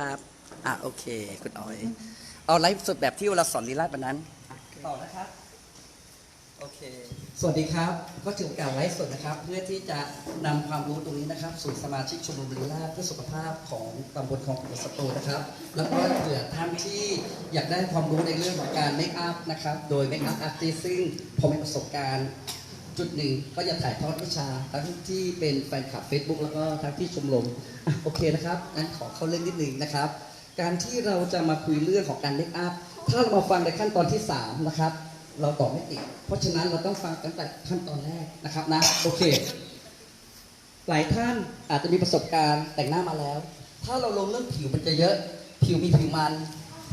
ครับ อะโอเค คุณอ๋อย เอาไลฟ์สดแบบที่เราสอนลีลาดวันนั้น ต่อนะครับ โอเค สวัสดีครับ ก็ถึงการไลฟ์สดนะครับ เพื่อที่จะนำความรู้ตรงนี้นะครับ สู่สมาชิกชมรมลีลาดเพื่อสุขภาพของตำบลคลองขุดสตูนะครับ แล้วก็เผื่อท่านที่อยากได้ความรู้ในเรื่องของการเมคอัพนะครับ โดยเมคอัพอาร์ติสซึ่งผมมีประสบการณ์ จุดหนึ่งก็จะถ่ายทอดวิชา ทั้งที่เป็นแฟนคลับ Facebook แล้วก็ทั้งที่ชมรมโอเคนะครับงั้นขอเข้าเรื่องนิดนึงนะครับ การที่เราจะมาคุยเรื่องของการเมคอัพถ้าเรามาฟังในขั้นตอนที่ 3 นะครับ เราตอบไม่ติดเพราะฉะนั้นเราต้องฟังตั้งแต่ขั้นตอนแรกนะครับนะโอเค หลายท่านอาจจะมีประสบการณ์แต่งหน้ามาแล้ว ถ้าเราลงเรื่องผิวมันจะเยอะ ผิวมีผิวมัน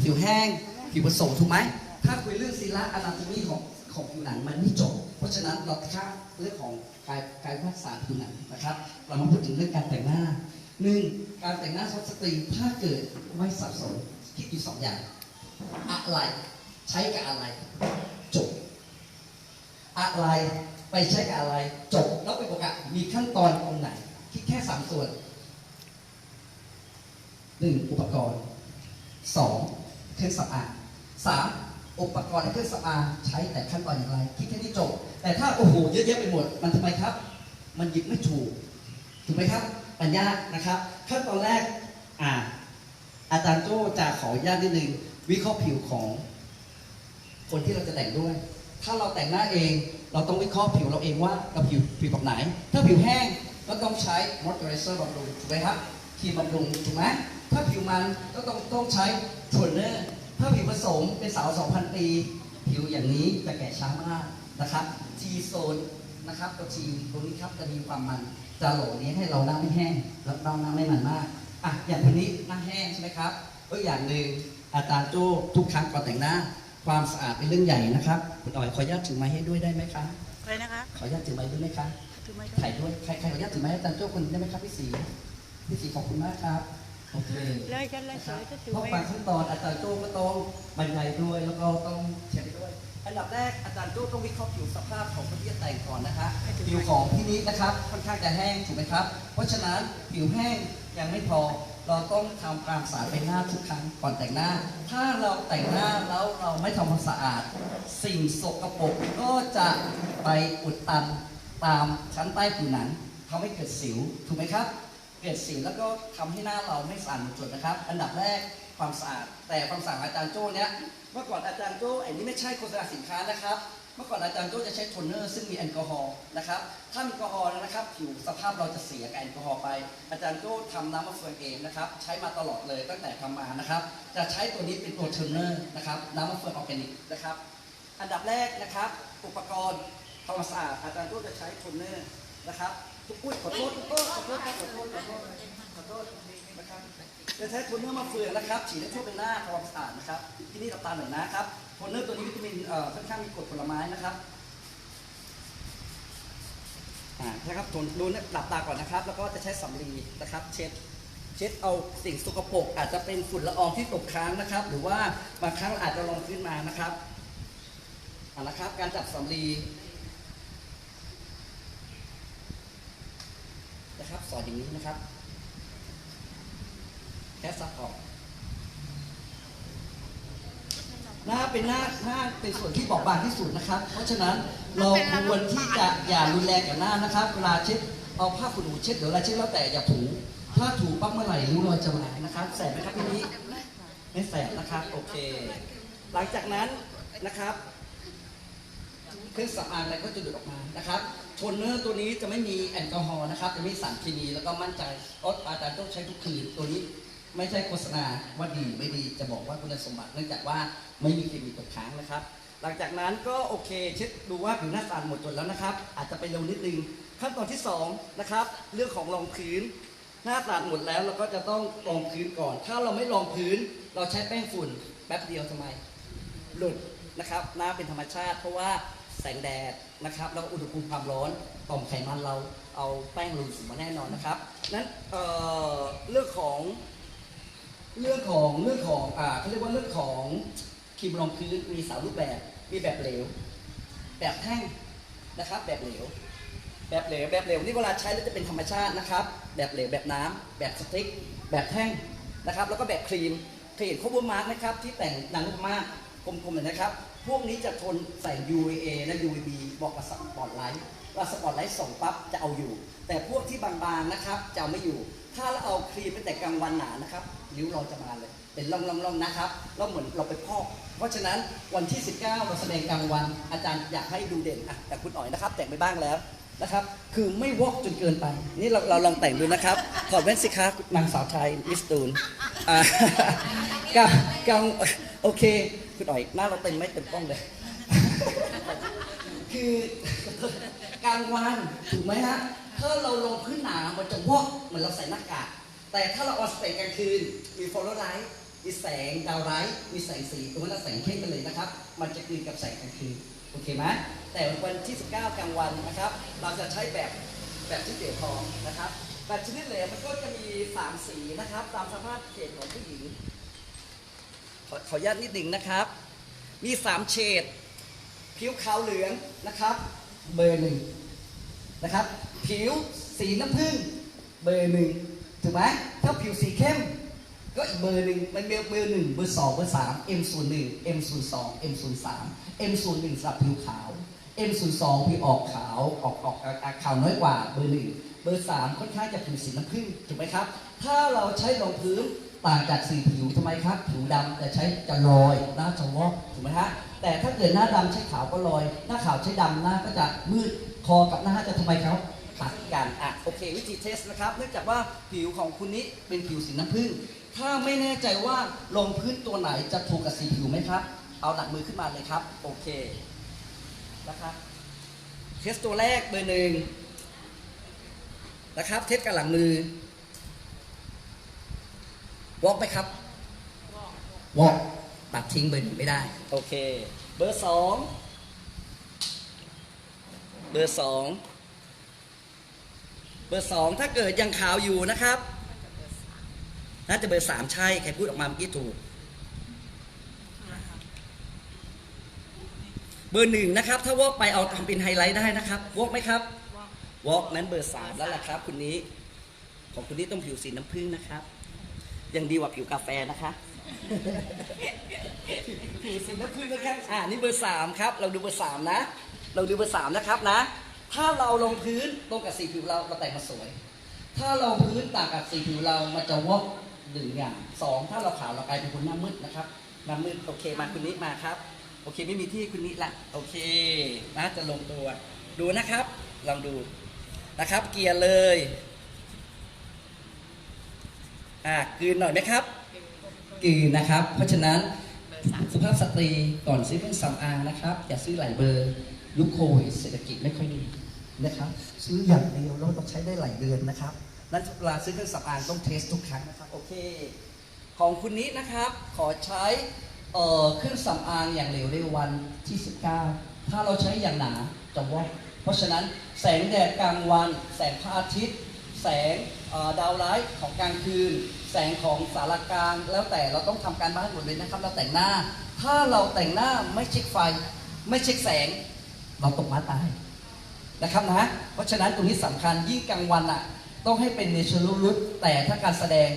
ผิวแห้ง ผิวผสมถูกไหมถ้าคุยเรื่องซีระอนาโตมีของ ของผิวหนังมันไม่จบ เพราะฉะนั้นเราข้าเรื่องของกายกายภาษาผิวหนังนะครับ เรามาพูดถึงเรื่องการแต่งหน้าหนึ่งการแต่งหน้าสุภาพสตรีถ้าเกิดไม่สับสนคิดอยู่สองอย่าง อะไรใช้กับอะไร จบ อะไรไปใช้กับอะไร จบแล้วไปบอกว่ามีขั้นตอนตรงไหน คิดแค่สามส่วนหนึ่งอุปกรณ์สองเครื่องสำอางสาม อุปกรณ์และเครื่องสำอางใช้แต่ขั้นตอนอย่างไรคิดแค่นี้จบ แต่ถ้าโอ้โหเยอะแยะไปหมดมันทำไมครับ มันหยิบไม่ถูกถูกไหมครับปัญญากนะครับขั้นตอนแรกอ่าอาจารย์โจ้จะขออนุญาตนิดนึงวิเคราะห์ผิวของ คนที่เราจะแต่งด้วย ถ้าเราแต่งหน้าเอง เราต้องวิเคราะห์ผิวเราเองว่าเราผิวผิวแบบไหน ถ้าผิวแห้งก็ต้องใช้ moisturizer บำรุงถูกไหมครับครีมบำรุงถูกไหมถ้าผิวมันก็ต้องต้องใช้โทนเนอร์ ถ้าผิวผสมเป็นสาว 2,000 ปี ผิวอย่างนี้จะแก่ช้ามากนะครับ T zone นะครับตัว T ตรงนี้ครับจะมีความมันจะโหลนี้ให้เราหน้าไม่แห้งแล้วเราหน้าไม่มันมากอะอย่างคนนี้หน้าแห้งใช่ไหมครับก็อย่างหนึ่งอาจารย์โจ้ทุกครั้งก่อนแต่งหน้า ความสะอาดเป็นเรื่องใหญ่นะครับคุณอ๋อยขออนุญาตถือไม้ให้ด้วยได้ไหมคะอะไรนะคะขออนุญาตถือไม้ด้วยไหมคะถือไม้ถ่ายด้วยใครใครขออนุญาตถือไม้ให้อาจารย์โจ้คนนี้ได้ไหมครับพี่สีพี่สีขอบคุณมากครับ โอเคเลยกันเลยนะคสรับวยจะถือเพราะไว้บางขั้นตอนอาจารย์โจ้ก็ต้องบรรยายด้วยแล้วก็ต้องเช็คด้วย อันดับแรกอาจารย์โจ้ต้องวิเคราะห์ผิวสภาพของคนที่จะแต่งก่อนนะคะผิวของพี่นิดนะครับค่อนข้างจะแห้งถูกไหมครับ เพราะฉะนั้นผิวแห้งยังไม่พอเราต้องทำความสะอาดใบหน้าทุกครั้งก่อนแต่งหน้า ถ้าเราแต่งหน้าแล้วเราไม่ทำความสะอาด สิ่งสกปรกก็จะไปอุดตันตามชั้นใต้ผิวหนังทำให้เกิดสิวถูกไหมครับ เกิดสิวแล้วก็ทำให้หน้าเราไม่สะอาดหมดนะครับ อันดับแรกความสะอาด แต่ความสะอาดอาจารย์โจ้เนี่ยเมื่อก่อนอาจารย์โจ้ไอ้นี่ไม่ใช่โฆษณาสินค้านะครับ เมื่อก่อนอาจารย์โจ้จะใช้โทนเนอร์ซึ่งมีแอลกอฮอล์นะครับ ถ้ามีแอลกอฮอล์นะครับผิวสภาพเราจะเสียกับแอลกอฮอล์ไป อาจารย์โจ้ทำน้ำมะเฟืองเองนะครับ ใช้มาตลอดเลยตั้งแต่ทำมานะครับ จะใช้ตัวนี้เป็นตัวโทนเนอร์นะครับน้ำมะเฟืองออร์แกนิกนะครับ อันดับแรกนะครับ อุปกรณ์ทำความสะอาดอาจารย์โจ้จะใช้โทนเนอร์นะครับ กุ้ยขอโทษขอโทษขอโทษขอโทษขอโทษขอโทษนะครับจะใช้โทนเนอร์มะเฟืองนะครับฉีดให้ทั่วเป็นหน้าทำความสะอาดนะครับ ที่นี่ตับตาหน่อยนะครับโทนเนอร์ตัวนี้วิตามินเอ่อค่อนข้างมีกรดผลไม้นะครับอ่านะครับโทนดูนะหลับตาก่อนนะครับ แล้วก็จะใช้สำลีนะครับ เช็ดเช็ดเอาสิ่งสกปรกอาจจะเป็นฝุ่นละอองที่ตกค้างนะครับ หรือว่าบางครั้งอาจจะลองขึ้นมานะครับเอาละครับ การจับสำลี นะครับ สอนอย่างนี้นะครับแค่ซับออกหน้าเป็นหน้าหน้าเป็นส่วนที่บอบบางที่สุดนะครับ เพราะฉะนั้นเราควรที่จะอย่ารุนแรงกับหน้านะครับเวลาเช็ดเอาผ้าขนหนูเช็ดเดี๋ยวเวลาเช็ดแล้วแต่อย่าถูถ้าถูปั๊บเมื่อไหร่ริ้วรอยจะมานะครับแสบไหมครับพี่นี้ไม่แสบนะครับโอเค หลังจากนั้นนะครับเครื่องสำอางอะไรก็จะดูดออกมานะครับ โทนเนอร์ตัวนี้จะไม่มีแอลกอฮอล์นะครับ จะไม่มีสารเคมีแล้วก็มั่นใจเพราะอาจารย์ต้องใช้ทุกคืนตัวนี้ไม่ใช่โฆษณาว่าดีไม่ดีจะบอกว่าคุณสมบัติเนื่องจากว่าไม่มีเคมีตกค้างนะครับ หลังจากนั้นก็โอเคเช็ดดูว่าผิวหน้าสะอาหมดจดแล้วนะครับ อาจจะไปเร็วนิดนึงขั้นตอนที่สองนะครับเรื่องของรองพื้น หน้าสะอาหมดแล้วเราก็จะต้องรองพื้นก่อน ถ้าเราไม่รองพื้น เราใช้แป้งฝุ่นแป๊บเดียวทำไม หลุดนะครับหน้าเป็นธรรมชาติ เพราะว่า แสงแดดนะครับแล้วก็อุณหภูมิความร้อนต่อมไขมันเราเอาแป้งลงสูงมาแน่นอนนะครับนั้นเอ่อเรื่องของเรื่องของเรื่องของอ่าเขาเรียกว่าเรื่องของครีมรองพื้นมีสามรูปแบบมีแบบเหลว แบบแท่งนะครับ แบบเหลว แบบเหลวแบบเหลวนี่เวลาใช้แล้วจะเป็นธรรมชาตินะครับ แบบเหลวแบบน้ำแบบสติ๊กแบบแท่งนะครับ แล้วก็แบบครีมเคยเห็นโคเวอร์มาร์กนะครับที่แต่งหนังมา กลมๆเลยนะครับ พวกนี้จะทนใส่ UVA และ UVB บอกกับสปอตไลท์ว่าสปอตไลท์ส่งปั๊บจะเอาอยู่ แต่พวกที่บางๆนะครับจะไม่อยู่ ถ้าเราเอาครีมไปแต่กลางวันหนานะครับริ้วเราจะมาเลย เป็นร่องๆๆนะครับแล้วเหมือนเราไปพอก เพราะฉะนั้นวันที่ 19เราแสดงกลางวัน อาจารย์อยากให้ดูเด่นอะแต่คุณอ๋อยนะครับ แต่งไปบ้างแล้วนะครับ คือไม่วอกจนเกินไป นี่เราเราลองแต่งดูนะครับ ถอดแว่นสิคะนางสาวไทยมิสตูนอ่ากางกลางโอเค คุณอ๋อยหน้าเราเต็มไม่เต็มกล้องเลย คือกลางวันถูกไหมฮะ ถ้าเราลงพื้นหนามันจะวอกเหมือนเราใส่หน้ากาก แต่ถ้าเราเอาแสงกลางคืน มีฟลอไลท์มีแสงดาวไลท์มีแสงสีตรงนั้นนะแสงเข้มกันเลยนะครับ มันจะกลืนกับแสงกลางคืน โอเคไหมแต่วันที่ 19 กลางวันนะครับ เราจะใช้แบบแบบที่เดียวทองนะครับ แบบชนิดเหลวมันก็จะมี 3 สีนะครับ ตามสภาพเขตของผู้หญิง ขอขออนุญาตนิดหนึ่งนะครับ มี3เฉดผิวขาวเหลืองนะครับ เบอร์หนึ่งนะครับ ผิวสีน้ำผึ้งเบอร์หนึ่งถูกไหมถ้าผิวสีเข้มก็อีกเบอร์หนึ่งมันเบอร์เบอร์หนึ่งเบอร์สองเบอร์สาม M ศูนย์หนึ่ง M ศูนย์สอง M ศูนย์สาม M ศูนย์หนึ่งสำหรับผิวขาว M ศูนย์สองผิวออกขาวออกออกออกขาวน้อยกว่าเบอร์หนึ่งเบอร์สามค่อนข้างจะผิวสีน้ำผึ้งถูกไหมครับ ถ้าเราใช้รองพื้น ต่างจากสีผิวทำไมครับ ผิวดำแต่ใช้จะลอยหน้าจะวอกถูกไหมฮะแต่ถ้าเกิดหน้าดำใช้ขาวก็ลอย หน้าขาวใช้ดำหน้าก็จะมืดคอกับหน้าจะทำไมครับขัดกันอะโอเค วิธีเทสนะครับ เนื่องจากว่าผิวของคุณนี้เป็นผิวสีน้ำผึ้งถ้าไม่แน่ใจว่าลงพื้นตัวไหนจะถูกกับสีผิวไหมครับ เอาหลักมือขึ้นมาเลยครับ โอเคนะครับเทสตัวแรกเบอร์หนึ่งนะครับ เทสกับหลังมือ วอกไหมครับวอกตัดทิ้งเบอร์หนึ่งไม่ได้ โอเค เบอร์สองเบอร์สองเบอร์สองถ้าเกิดยังขาวอยู่นะครับ น่าจะเบอร์สามใช่ ใครพูดออกมาเมื่อกี้ถูก เบอร์หนึ่งนะครับ ถ้าวอกไปเอาทำเป็นไฮไลท์ได้นะครับ วอกไหมครับ วอกนั้นเบอร์สามแล้วล่ะครับคุณนี้ ของคุณนี้ต้องผิวสีน้ำผึ้งนะครับ ยังดีกว่าผิวกาแฟนะคะผิวสีน้ำผึ้งนะครับอ่านี่เบอร์สามครับ เราดูเบอร์สามนะ เราดูเบอร์สามนะครับนะ ถ้าเราลงพื้นตรงกับสีผิวเราเราแต่งมาสวย ถ้าเราพื้นต่างกับสีผิวเรามันจะวอกหนึ่งอย่างสองถ้าเราขาวเรากลายเป็นคนหน้ามืดนะครับหน้ามืดโอเคมาคุณนิมาครับโอเคไม่มีที่คุณนิละโอเคน่าจะลงตัว ดูนะครับ ลองดูนะครับ เกียร์เลย อ่ากลืนหน่อยไหมครับกลืนนะครับ เพราะฉะนั้นสุภาพสตรีก่อนซื้อเครื่องสำอางนะครับ อย่าซื้อหลายเบอร์ยุคโควิดเศรษฐกิจไม่ค่อยดีนะครับ ซื้ออย่างเดียวแล้วเราใช้ได้หลายเดือนนะครับนั้นเวลาซื้อเครื่องสำอางต้องเทสทุกครั้งนะครับโอเค ของคุณนิดนะครับขอใช้เอ่อเครื่องสำอางอย่างเหลวในวันที่ 19 ถ้าเราใช้อย่างหนาจะวอกเพราะฉะนั้นแสงแดดกลางวัน แสงพระอาทิตย์ แสงดาวไลท์ของกลางคืน แสงของสารกลางแล้วแต่เราต้องทำการบ้านหมดเลยนะครับ เราแต่งหน้า ถ้าเราแต่งหน้าไม่เช็คไฟ ไม่เช็คแสง เราตกมาตายนะครับนะเพราะฉะนั้นตรงนี้สำคัญยิ่งกลางวันอะ ต้องให้เป็นเนเชอรัลลุคแต่ถ้าการแสดง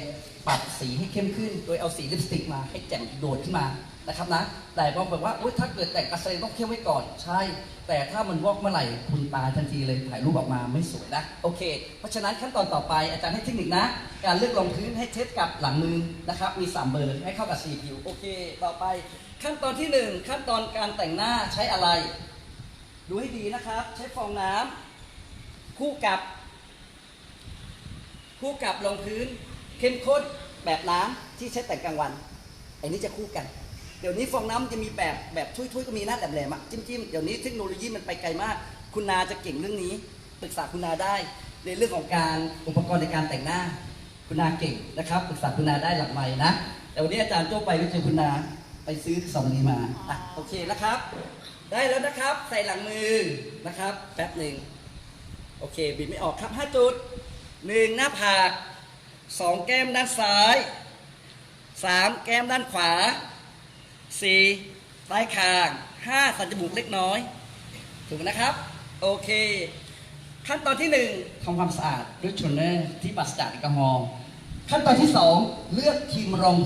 ปรับสีให้เข้มขึ้น โดยเอาสีลิปสติกมาให้แจ่มโดดขึ้นมานะครับนะ แต่บางคนบอกว่าอุ๊ยถ้าเกิดแต่งกรแสดงต้องเข้มไว้ก่อนใช่ แต่ถ้ามันวอกเมื่อไหร่คุณตายทันทีเลยถ่ายรูปออกมาไม่สวยนะโอเค เพราะฉะนั้นขั้นตอนต่อไปอาจารย์ให้เทคนิคนะ การเลือกรองพื้นให้เทสกับหลังมือนะครับมีสามเบอร์ให้เข้ากับสีผิวโอเค ต่อไป ขั้นตอนที่หนึ่งขั้นตอนการแต่งหน้าใช้อะไร ดูให้ดีนะครับ ใช้ฟองน้ำคู่กับ คู่กับรองพื้น เข้มข้นแบบน้ำที่ใช้แต่งกลางวันไอ้นี้จะคู่กัน เดี๋ยวนี้ฟองน้ำมันจะมีแบบแบบถ้วยๆก็มีหน้าแหลมๆอะจิ้มๆเดี๋ยวนี้เทคโนโลยีมันไปไกลมาก คุณนาจะเก่งเรื่องนี้ปรึกษาคุณนาได้ในเรื่องของการอุปกรณ์ในการแต่งหน้า คุณนาเก่งนะครับปรึกษาคุณนาได้หลังใหม่นะแต่วันนี้อาจารย์โจ้ไปไปเจอคุณนาไปซื้อสองนี้มาอะโอเคนะครับ ได้แล้วนะครับ ใส่หลังมือนะครับแป๊บหนึ่งโอเคบิดไม่ออกครับ5จุดหนึ่งหน้าผาก สองแก้มด้านซ้ายสามแก้มด้านขวาสี่ใต้คางห้าสันจมูกเล็กน้อย ถูกนะครับ โอเค ขั้นตอนที่หนึ่งทำความสะอาดด้วยชุนเนอร์ที่ปราศจากแอลกอฮอล์ขั้นตอนที่สองเลือกทีมรอง